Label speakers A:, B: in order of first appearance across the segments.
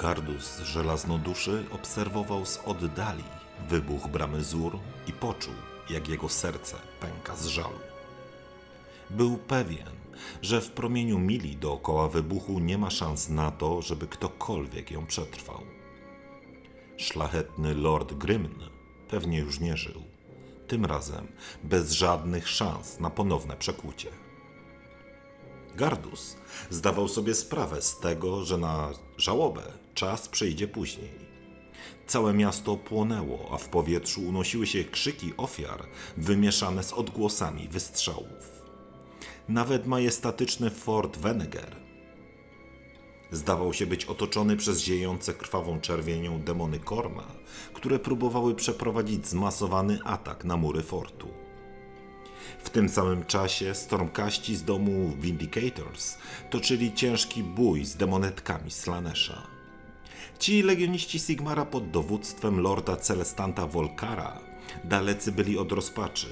A: Gardus żelaznoduszy obserwował z oddali wybuch bramy Zur i poczuł, jak jego serce pęka z żalu. Był pewien, że w promieniu mili dookoła wybuchu nie ma szans na to, żeby ktokolwiek ją przetrwał. Szlachetny Lord Grymn pewnie już nie żył, tym razem bez żadnych szans na ponowne przekłucie. Gardus zdawał sobie sprawę z tego, że na żałobę czas przyjdzie później. Całe miasto płonęło, a w powietrzu unosiły się krzyki ofiar wymieszane z odgłosami wystrzałów. Nawet majestatyczny Fort Veneger zdawał się być otoczony przez ziejące krwawą czerwienią demony Korna, które próbowały przeprowadzić zmasowany atak na mury fortu. W tym samym czasie stormkaści z domu Vindicators toczyli ciężki bój z demonetkami Slanesha. Ci legioniści Sigmara pod dowództwem lorda Celestanta Volkara dalecy byli od rozpaczy,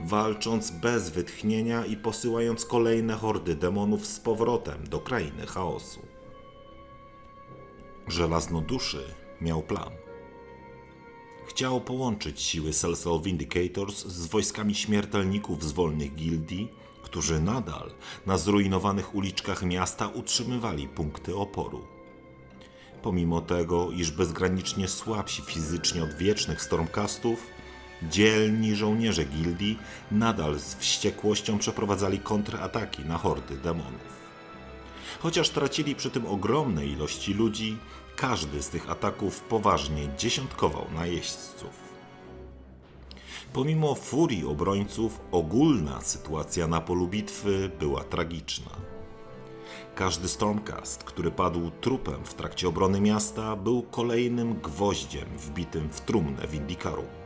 A: walcząc bez wytchnienia i posyłając kolejne hordy demonów z powrotem do krainy chaosu. Żelaznoduszy miał plan. Chciał połączyć siły Celsol Vindicators z wojskami śmiertelników z wolnych gildii, którzy nadal na zrujnowanych uliczkach miasta utrzymywali punkty oporu. Pomimo tego, iż bezgranicznie słabsi fizycznie od wiecznych Stormcastów, dzielni żołnierze gildii nadal z wściekłością przeprowadzali kontrataki na hordy demonów. Chociaż tracili przy tym ogromne ilości ludzi, każdy z tych ataków poważnie dziesiątkował najeźdźców. Pomimo furii obrońców, ogólna sytuacja na polu bitwy była tragiczna. Każdy Stormcast, który padł trupem w trakcie obrony miasta, był kolejnym gwoździem wbitym w trumnę Vindicarum.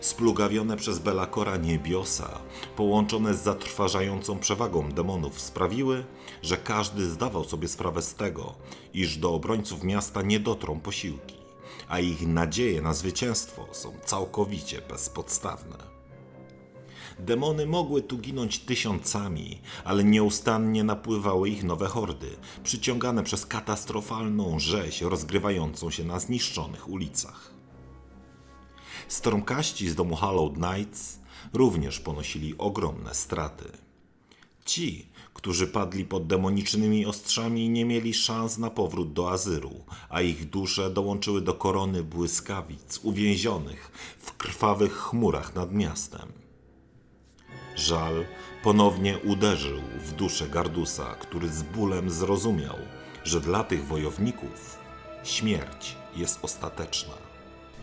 A: Splugawione przez Belakora niebiosa, połączone z zatrważającą przewagą demonów, sprawiły, że każdy zdawał sobie sprawę z tego, iż do obrońców miasta nie dotrą posiłki, a ich nadzieje na zwycięstwo są całkowicie bezpodstawne. Demony mogły tu ginąć tysiącami, ale nieustannie napływały ich nowe hordy, przyciągane przez katastrofalną rzeź rozgrywającą się na zniszczonych ulicach. Stormkaści z domu Hallowed Knights również ponosili ogromne straty. Ci, którzy padli pod demonicznymi ostrzami, nie mieli szans na powrót do Azyru, a ich dusze dołączyły do korony błyskawic uwięzionych w krwawych chmurach nad miastem. Żal ponownie uderzył w duszę Gardusa, który z bólem zrozumiał, że dla tych wojowników śmierć jest ostateczna.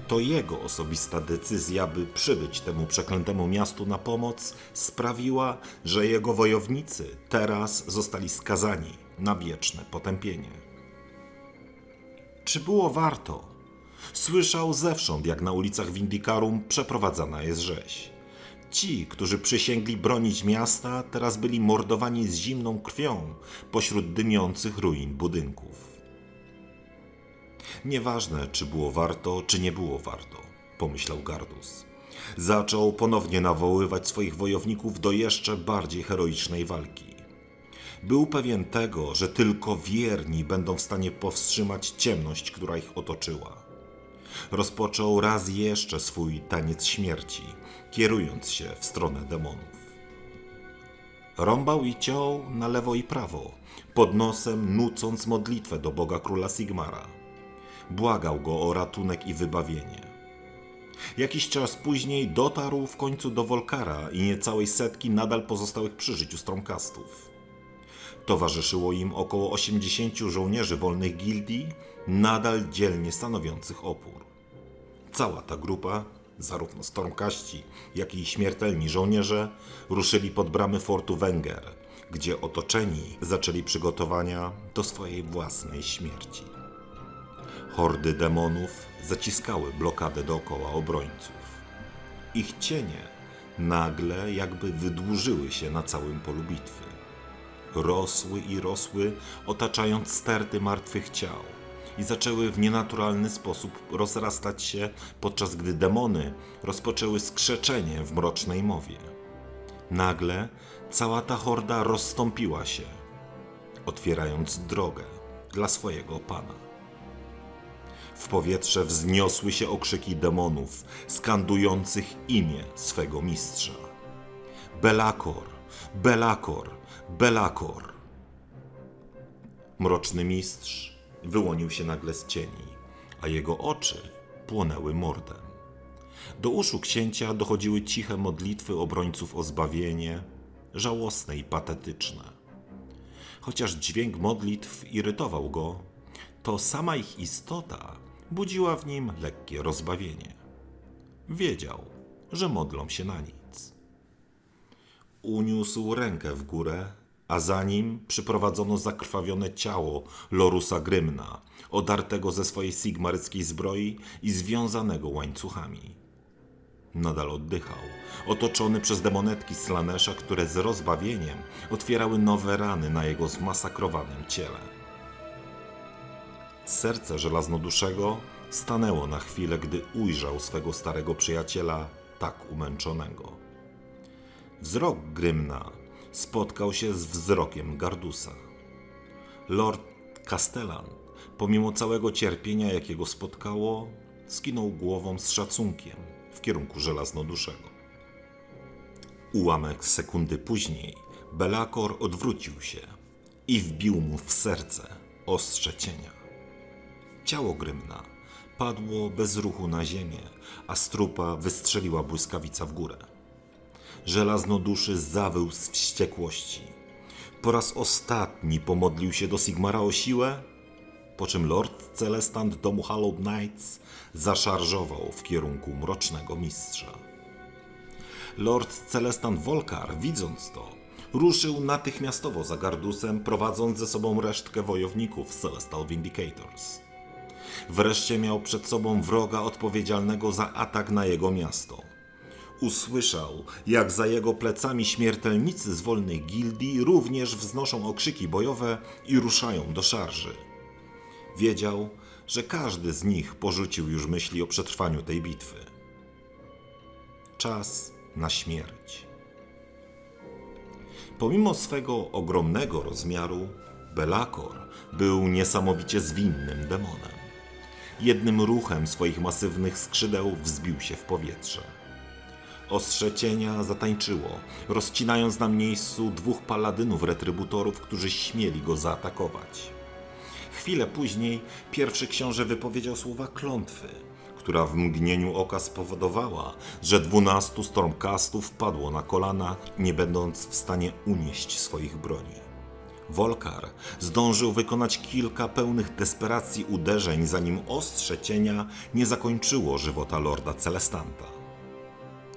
A: To jego osobista decyzja, by przybyć temu przeklętemu miastu na pomoc, sprawiła, że jego wojownicy teraz zostali skazani na wieczne potępienie. Czy było warto? Słyszał zewsząd, jak na ulicach Vindicarum przeprowadzana jest rzeź. Ci, którzy przysięgli bronić miasta, teraz byli mordowani z zimną krwią pośród dymiących ruin budynków. Nieważne, czy było warto, czy nie było warto, pomyślał Gardus. Zaczął ponownie nawoływać swoich wojowników do jeszcze bardziej heroicznej walki. Był pewien tego, że tylko wierni będą w stanie powstrzymać ciemność, która ich otoczyła. Rozpoczął raz jeszcze swój taniec śmierci, kierując się w stronę demonów. Rąbał i ciął na lewo i prawo, pod nosem nucąc modlitwę do Boga Króla Sigmara. Błagał go o ratunek i wybawienie. Jakiś czas później dotarł w końcu do Wolkara i niecałej setki nadal pozostałych przy życiu Stormcastów. Towarzyszyło im około 80 żołnierzy wolnych gildii, nadal dzielnie stanowiących opór. Cała ta grupa, zarówno Stormkaści, jak i śmiertelni żołnierze, ruszyli pod bramy fortu Wenger, gdzie otoczeni zaczęli przygotowania do swojej własnej śmierci. Hordy demonów zaciskały blokadę dookoła obrońców. Ich cienie nagle jakby wydłużyły się na całym polu bitwy. Rosły i rosły, otaczając sterty martwych ciał i zaczęły w nienaturalny sposób rozrastać się, podczas gdy demony rozpoczęły skrzeczenie w mrocznej mowie. Nagle cała ta horda rozstąpiła się, otwierając drogę dla swojego pana. W powietrze wzniosły się okrzyki demonów, skandujących imię swego mistrza. Belakor, Belakor, Belakor. Mroczny mistrz wyłonił się nagle z cieni, a jego oczy płonęły mordem. Do uszu księcia dochodziły ciche modlitwy obrońców o zbawienie, żałosne i patetyczne. Chociaż dźwięk modlitw irytował go, to sama ich istota budziła w nim lekkie rozbawienie. Wiedział, że modlą się na nic. Uniósł rękę w górę, a za nim przyprowadzono zakrwawione ciało Lorusa Grymna, odartego ze swojej sigmaryckiej zbroi i związanego łańcuchami. Nadal oddychał, otoczony przez demonetki Slanesza, które z rozbawieniem otwierały nowe rany na jego zmasakrowanym ciele. Serce żelaznoduszego stanęło na chwilę, gdy ujrzał swego starego przyjaciela tak umęczonego. Wzrok Grymna spotkał się z wzrokiem Gardusa. Lord Castellan, pomimo całego cierpienia, jakiego spotkało, skinął głową z szacunkiem w kierunku żelaznoduszego. Ułamek sekundy później Belakor odwrócił się i wbił mu w serce ostrze cienia. Ciało Grymna padło bez ruchu na ziemię, a z trupa wystrzeliła błyskawica w górę. Żelaznoduszy zawył z wściekłości. Po raz ostatni pomodlił się do Sigmara o siłę, po czym Lord Celestant domu Hollow Knights zaszarżował w kierunku mrocznego mistrza. Lord Celestant Volkar, widząc to, ruszył natychmiastowo za Gardusem, prowadząc ze sobą resztkę wojowników Celestial Vindicators. Wreszcie miał przed sobą wroga odpowiedzialnego za atak na jego miasto. Usłyszał, jak za jego plecami śmiertelnicy z wolnej gildii również wznoszą okrzyki bojowe i ruszają do szarży. Wiedział, że każdy z nich porzucił już myśli o przetrwaniu tej bitwy. Czas na śmierć. Pomimo swego ogromnego rozmiaru, Belakor był niesamowicie zwinnym demonem. Jednym ruchem swoich masywnych skrzydeł wzbił się w powietrze. Ostrze cienia zatańczyło, rozcinając na miejscu dwóch paladynów retrybutorów, którzy śmieli go zaatakować. Chwilę później pierwszy książę wypowiedział słowa klątwy, która w mgnieniu oka spowodowała, że dwunastu stormcastów padło na kolana, nie będąc w stanie unieść swoich broni. Wolkar zdążył wykonać kilka pełnych desperacji uderzeń, zanim ostrze cienia nie zakończyło żywota lorda Celestanta.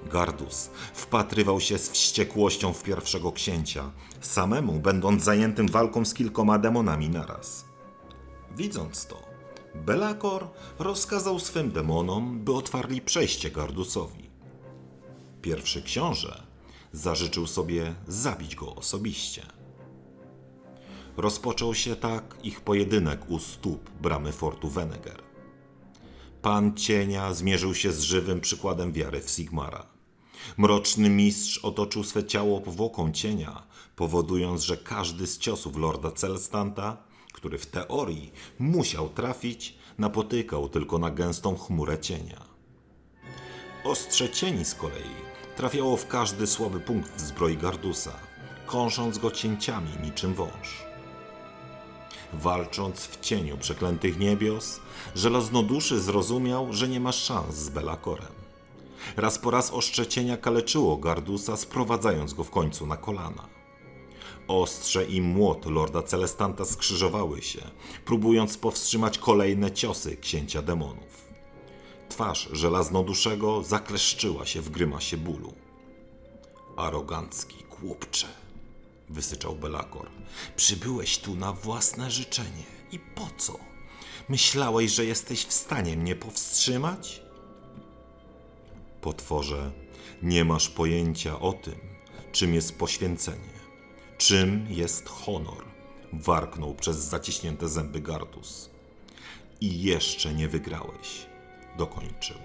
A: Gardus wpatrywał się z wściekłością w pierwszego księcia, samemu będąc zajętym walką z kilkoma demonami naraz. Widząc to, Belakor rozkazał swym demonom, by otwarli przejście Gardusowi. Pierwszy książę zażyczył sobie zabić go osobiście. Rozpoczął się tak ich pojedynek u stóp bramy fortu Veneger. Pan cienia zmierzył się z żywym przykładem wiary w Sigmara. Mroczny mistrz otoczył swe ciało powłoką cienia, powodując, że każdy z ciosów lorda Celstanta, który w teorii musiał trafić, napotykał tylko na gęstą chmurę cienia. Ostrze cieni z kolei trafiało w każdy słaby punkt w zbroi Gardusa, kąsząc go cięciami niczym wąż. Walcząc w cieniu przeklętych niebios, żelaznoduszy zrozumiał, że nie ma szans z Belakorem. Raz po raz oszczecienia kaleczyło Gardusa, sprowadzając go w końcu na kolana. Ostrze i młot lorda Celestanta skrzyżowały się, próbując powstrzymać kolejne ciosy księcia demonów. Twarz żelaznoduszego zakleszczyła się w grymasie bólu. Arogancki głupcze, wysyczał Belakor. Przybyłeś tu na własne życzenie. I po co? Myślałeś, że jesteś w stanie mnie powstrzymać? Potworze, nie masz pojęcia o tym, czym jest poświęcenie, czym jest honor, warknął przez zaciśnięte zęby Gardus. I jeszcze nie wygrałeś, dokończył.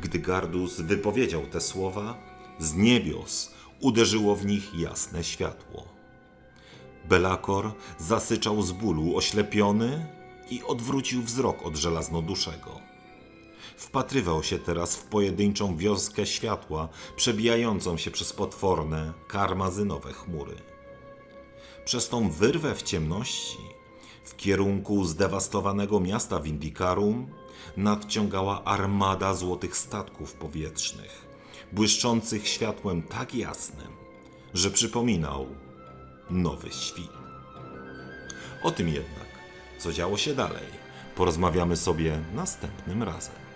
A: Gdy Gardus wypowiedział te słowa, z niebios uderzyło w nich jasne światło. Belakor zasyczał z bólu, oślepiony i odwrócił wzrok od żelaznoduszego. Wpatrywał się teraz w pojedynczą wioskę światła, przebijającą się przez potworne, karmazynowe chmury. Przez tą wyrwę w ciemności, w kierunku zdewastowanego miasta Vindicarum, nadciągała armada złotych statków powietrznych, błyszczących światłem tak jasnym, że przypominał nowy świt. O tym jednak, co działo się dalej, porozmawiamy sobie następnym razem.